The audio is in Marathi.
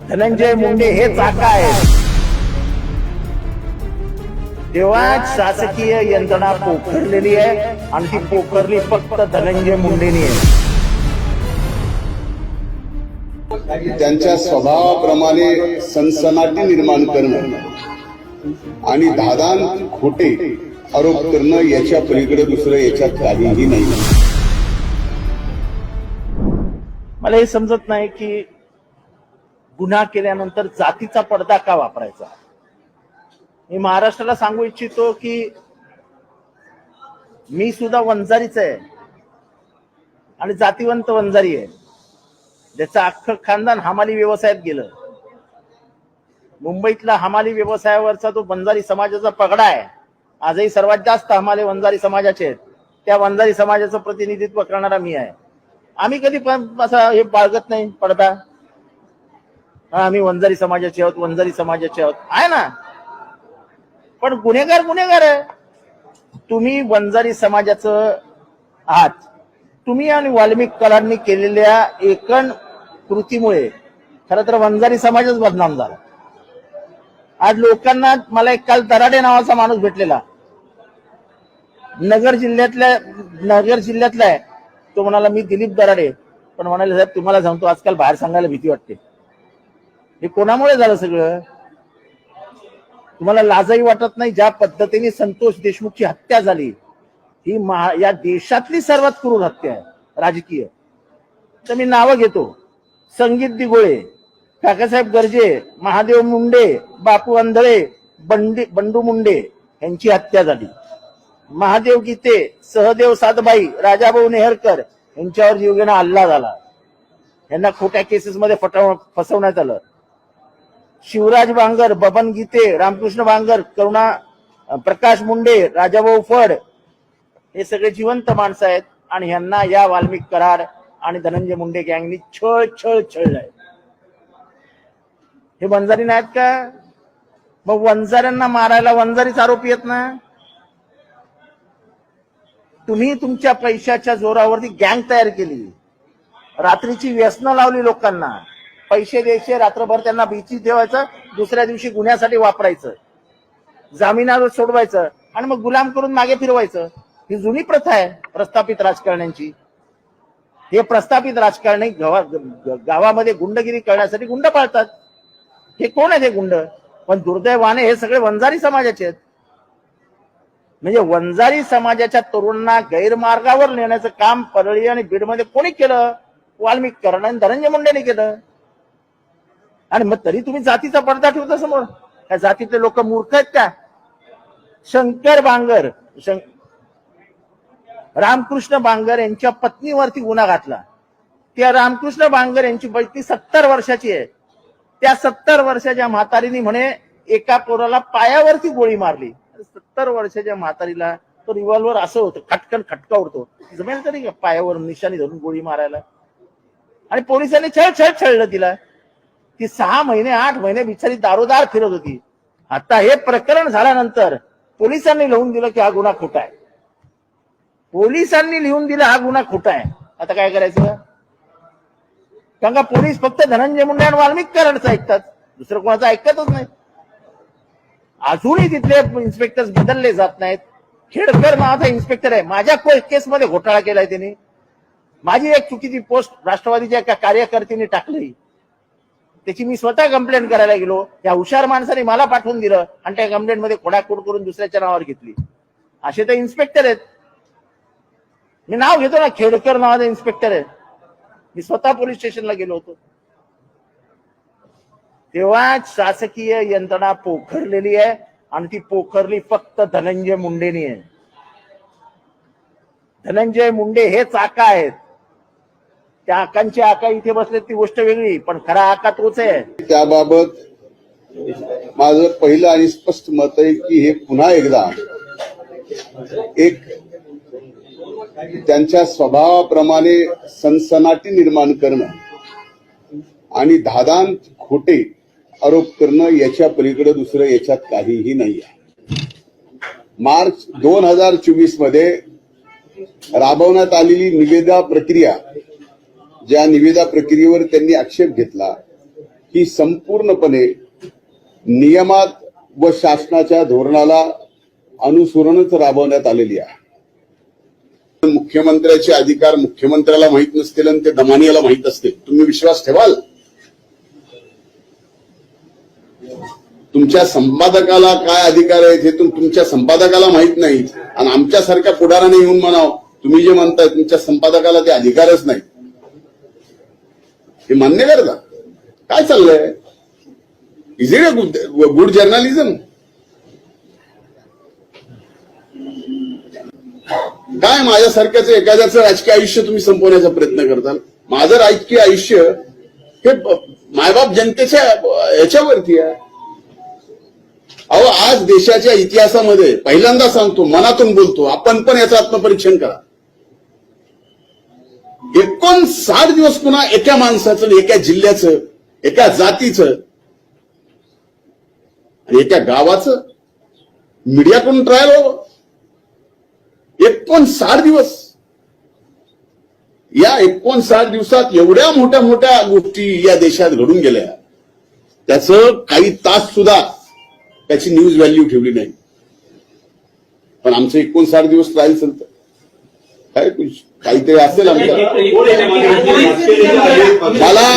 धनंजय मुंडे हे चाका आहेत. तेव्हा शासकीय यंत्रणा पोखरलेली आहे आणि ती पोखरली फक्त धनंजय मुंडेनी आहे. त्यांच्या स्वभावाप्रमाणे सनसनाटी निर्माण करणं आणि धादान खोटे आरोप करणं याच्या पलीकडे दुसरं याच्यात काहीही नाही. मला हे समजत नाही की गुन्हा केल्यानंतर जातीचा पडदा का वापरायचा? मी महाराष्ट्राला सांगू इच्छितो की मी सुद्धा वंजारीच आहे. आणि जातीवंत वंजारी आहे. ज्याचं अख्खं खानदान हमाली व्यवसायात गेलं. मुंबईतला हमाली व्यवसायावरचा तो वंजारी समाजाचा पगडा आहे. आजही सर्वात जास्त हमाले वंजारी समाजाचे आहेत. त्या वंजारी समाजाचं प्रतिनिधित्व करणारा मी आहे. आम्ही कधी पण असं हे बाळगत नाही पडदा हा, आम्ही वंजारी समाजाचे आहोत वंजारी समाजाचे आहोत. आहे ना? पण गुन्हेगार गुन्हेगार आहे. तुम्ही वंजारी समाजाचं आहात. तुम्ही आणि वाल्मिक कलांनी केलेल्या एकण कृतीमुळे खरं तर वंजारी समाजच बदनाम झाला. आज लोकांना मला एक काल दराडे नावाचा माणूस भेटलेला. नगर जिल्ह्यातल्या नगर जिल्ह्यातला आहे. तो म्हणाला मी दिलीप दराडे पण म्हणाले साहेब तुम्हाला सांगतो आजकाल बाहेर सांगायला भीती वाटते. हे कोणामुळे झालं सगळं? तुम्हाला लाजही वाटत नाही? ज्या पद्धतीने संतोष देशमुखची हत्या झाली ही महा या देशातली सर्वात क्रूर हत्या आहे राजकीय. तर मी नावं घेतो. संगीत दिगोळे काकासाहेब गर्जे महादेव मुंडे बापू अंधळे बंडी बंडू मुंडे यांची हत्या झाली. महादेव गीते सहदेव सातबाई राजाभाऊ नेहरकर यांच्यावर जीवघेणा हल्ला झाला. यांना खोट्या केसेस मध्ये फसवण्यात आलं. शिवराज बांगर बबन गीते रामकृष्ण बांगर करुणा प्रकाश मुंडे राजाभाऊ फड हे सगळे जिवंत माणसं आहेत आणि ह्यांना या वाल्मिक करार आणि धनंजय मुंडे गँगनी छळ छळ छळलंय हे वंजारी नाहीत का? मग वंजाऱ्यांना मारायला वंजारीच आरोपी आहेत ना? तुम्ही तुमच्या पैशाच्या जोरावरती गँग तयार केली. रात्रीची व्यसनं लावली लोकांना. पैसे द्यायचे रात्रभर त्यांना बीची ठेवायचं दुसऱ्या दिवशी गुन्ह्यासाठी वापरायचं. जामिनावर सोडवायचं आणि मग गुलाम करून मागे फिरवायचं. ही जुनी प्रथा आहे प्रस्थापित राजकारण्यांची. हे प्रस्थापित राजकारणी गावा गावामध्ये गुंडगिरी करण्यासाठी गुंड पाळतात. हे कोण आहेत हे गुंड? पण दुर्दैवाने हे सगळे वंजारी समाजाचे आहेत. म्हणजे वंजारी समाजाच्या तरुणांना गैरमार्गावर नेण्याचं काम परळी आणि बीडमध्ये कोणी केलं? वाल्मिक करण आणि धनंजय मुंडेने केलं. आणि मग तरी तुम्ही जातीचा पडदा ठेवता समोर. त्या जातीतले लोक मूर्ख आहेत का शंकर बांगर शं- रामकृष्ण बांगर यांच्या पत्नीवरती गुन्हा घातला. त्या रामकृष्ण बांगर यांची पत्नी सत्तर वर्षाची आहे. त्या सत्तर वर्षाच्या म्हातारीने म्हणे एका पोराला पायावरती गोळी मारली. सत्तर वर्षाच्या म्हातारीला तो रिव्हॉल्वर असं होतं खटकन खटका उडतो. जमेल तरी का पायावर निशाणी धरून गोळी मारायला? आणि पोलिसांनी छळ छळ छळलं तिला. ती सहा महिने आठ महिने बिचारी दारोदार फिरत होती. आता हे प्रकरण झाल्यानंतर पोलिसांनी लिहून दिलं की हा गुन्हा खोटा आहे. पोलिसांनी लिहून दिला हा गुन्हा खोटा आहे. आता काय करायचं? कारण का पोलीस फक्त धनंजय मुंडे आणि वाल्मिक कराडचं ऐकतात. दुसरं कोणाचं ऐकतच नाही. अजूनही तिथले इन्स्पेक्टर बदलले जात नाहीत. खेडकर नावाचा इन्स्पेक्टर आहे. माझ्या केसमध्ये घोटाळा केलाय त्यांनी. माझी एक चुकीची पोस्ट राष्ट्रवादीच्या एका कार्यकर्त्यांनी टाकली. त्याची मी स्वतः कंप्लेंट करायला गेलो. त्या हुशार माणसाने मला पाठवून दिलं आणि त्या कंप्लेंटमध्ये खोडाखोड करून दुसऱ्याच्या नावावर घेतली. असे तर इन्स्पेक्टर आहेत. मी नाव घेतो ना खेडकर नावाचा इन्स्पेक्टर आहे. मी स्वतः पोलीस स्टेशनला गेलो होतो. तेव्हा शासकीय यंत्रणा पोखरलेली आहे आणि ती पोखरली फक्त धनंजय मुंडेनी आहे. धनंजय मुंडे हे चाका आहेत. त्या आकांची आका इथे बसले ती गोष्ट वेगळी पण खरा आका तोच आहे. त्याबाबत माझं पहिलं आणि स्पष्ट मत आहे की हे पुन्हा एकदा एक त्यांच्या स्वभावाप्रमाणे सनसनाटी निर्माण करणं आणि धादान खोटे आरोप करणं याच्या पलीकडे दुसरं याच्यात काहीही नाही आहे मार्च दोन हजार चोवीसमध्ये राबवण्यात आलेली निवेदा प्रक्रिया ज्या निविदा प्रक्रियेवर त्यांनी आक्षेप घेतला ही संपूर्णपणे नियमात व शासनाच्या धोरणाला अनुसरूनच राबवण्यात आलेली आहे. मुख्यमंत्र्याचे अधिकार मुख्यमंत्र्याला माहीत नसतील आणि ते दमानियाला माहीत असतील. तुम्ही विश्वास ठेवाल? तुमच्या संपादकाला काय अधिकार आहेत हे तुमच्या संपादकाला माहीत नाही आणि आमच्यासारख्या पुढाराने येऊन म्हणाव तुम्ही जे म्हणताय तुमच्या संपादकाला ते अधिकारच नाही हे मान्य करता. काय चाललंय? Is it a good journalism काय माझ्यासारख्याच एखाद्याचं राजकीय आयुष्य तुम्ही संपवण्याचा प्रयत्न करताल? माझं राजकीय आयुष्य हे मायबाप जनतेच्या याच्यावरती आहे. अहो आज देशाच्या इतिहासामध्ये पहिल्यांदा सांगतो मनातून बोलतो आपण पण याचं आत्मपरीक्षण करा. एकोणसाठ दिवस पुन्हा एका माणसाचं एका जिल्ह्याचं एका जातीचं आणि एका गावाचं मीडियाकडून ट्रायल व्हावं. एकोणसाठ दिवस. या एकोणसाठ दिवसात एवढ्या मोठ्या मोठ्या गोष्टी या देशात घडून गेल्या. त्याचं काही तास सुद्धा त्याची न्यूज व्हॅल्यू ठेवली नाही. पण आमचं एकोणसाठ दिवस ट्रायल चालतं काय काहीतरी असेल आमच्या मला